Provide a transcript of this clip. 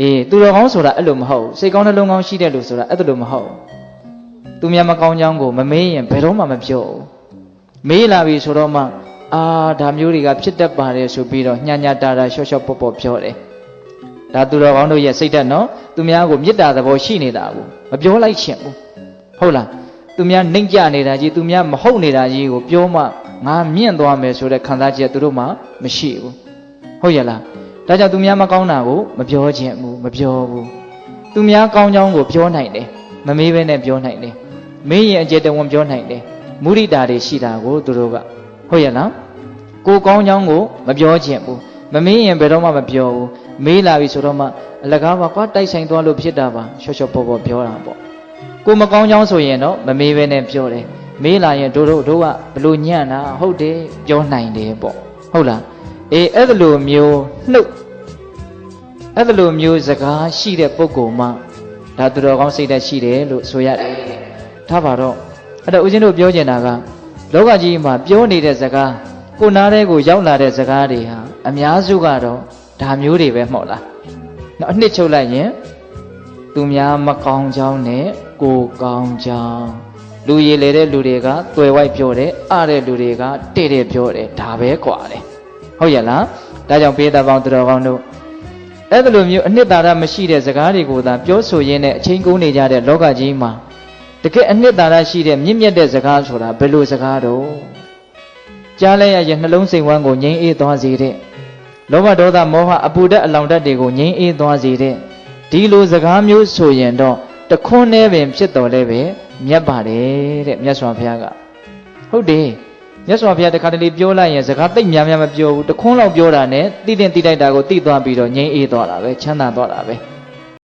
အေးသူတော်ကောင်းဆိုတာအဲ့လိုမဟုတ်ဘူးစိတ်ကောင်းနှလုံးကောင်းရှိတဲ့လူဆိုတာအဲ့လိုမဟုတ်ဘူးသူများမကောင်းကြောင်းကိုမမေးရင်ဘယ်တော့မှမပြောဘူးမေးလာပြီဆိုတော့မှအာဒါမျိုးတွေကဖြစ်တတ်ပါတယ်ဆိုပြီးတော့ညံ့ညတာတာရှော့ရှော့ပေါ့ပေါ့ပြောတယ်ဒါသူတော်ကောင်းတို့ရဲ့စိတ်ဓာတ်နော်သူများကိုမေတ္တာသဘောရှိနေတာကိုမပြောလိုက်ချင်ဘူးဟုတ်လားသူများနှိမ့်ကြနေတာကြီးသူများမဟုတ်နေတာကြီးကိုပြောမှငါမြင့်သွားမယ်ဆိုတဲ့ခံစားချက်သူတို့မှမရှိဘူးဟုတ်ရဲ့လား ဒါကြောင့်သူများမကောင်းတာကိုမပြောချင်ဘူးမပြောဘူးသူများကောင်းကြောင်းကိုပြောနိုင်တယ်မမေးဘဲနဲ့ပြောနိုင်တယ်မေးရင်အကျေတဝန်ပြောနိုင်တယ်မုရိတာတွေရှိတာကိုသူတို့ကဟုတ်ရဲ့လားကိုကောင်းကြောင်းကိုမပြောချင်ဘူးမမေးရင်ဘယ်တော့မှမပြောဘူးမေးလာပြီဆိုတော့မှအလကားပါကွာတိုက်ဆိုင်သွားလို့ဖြစ်တာပါရှော့ရှော့ပေါ်ပေါ်ပြောတာပေါ့ကိုမကောင်းကြောင်းဆိုရင်တော့မမေးဘဲနဲ့ပြောတယ်မေးလာရင်တို့တို့တို့ကဘလို့ညံ့တာဟုတ်တယ်ပြောနိုင်တယ်ပေါ့ဟုတ်လား အေးအဲ့လိုမျိုးနှုတ်အဲ့လိုမျိုးစကားရှိတဲ့ပုဂ္ဂိုလ်မှဒါသူတော်ကောင်းစိတ်ဓာတ်ရှိတယ်လို့ဆိုရတယ်ထားပါတော့အဲ့တော့ဦးဇင်းတို့ပြောချင်တာကလောကကြီးမှာပြောနေတဲ့စကားကိုနားတဲ့ကိုရောက်လာတဲ့စကားတွေဟာအများစုကတော့ဒါမျိုးတွေပဲမဟုတ်လားနော်အနှစ်ချုပ်လိုက်ရင်သူများမကောင်းကြောင်းနဲ့ကိုကောင်းကြောင်းလူရည်လေတဲ့လူတွေကတွယ်ဝိုက်ပြောတယ်အတဲ့လူတွေကတဲ့တဲ့ပြောတယ်ဒါပဲกว่าတယ် ဟုတ်ရဲ့လားဒါကြောင့်ပေးတာပေါင်းသူတော်ကောင်းတို့အဲ့ဒါလိုမျိုးအနှစ်သာရမရှိတဲ့စကားတွေကိုသာပြောဆိုရင်းနဲ့အချိန်ကုန်နေကြတဲ့လောကကြီးမှာတကယ်အနှစ်သာရရှိတဲ့မြင့်မြတ်တဲ့စကားဆိုတာဘယ်လိုစကားတော့ကြားလဲရရဲ့နှလုံးစိမ်ဝမ်းကိုငြိမ်းအေးသွားစေတဲ့လောဘဒေါသမောဟအပူဓာတ်အလောင်ဓာတ်တွေကိုငြိမ်းအေးသွားစေတဲ့ဒီလိုစကားမျိုးဆိုရင်တော့တခွန်းနဲ့ပင်ဖြစ်တော်လဲပဲမြတ်ပါတယ်တဲ့မြတ်စွာဘုရားကဟုတ်တယ် မြတ်စွာဘုရားတခါတလေပြောလိုက်ရင်စကားသိပ်များများမပြောဘူးတခွန်းလောက်ပြောတာနဲ့တိတင်တိတိုက်တာကိုသိသွားပြီးတော့ငြိမ်းအေးသွားတာပဲချမ်းသာသွားတာပဲ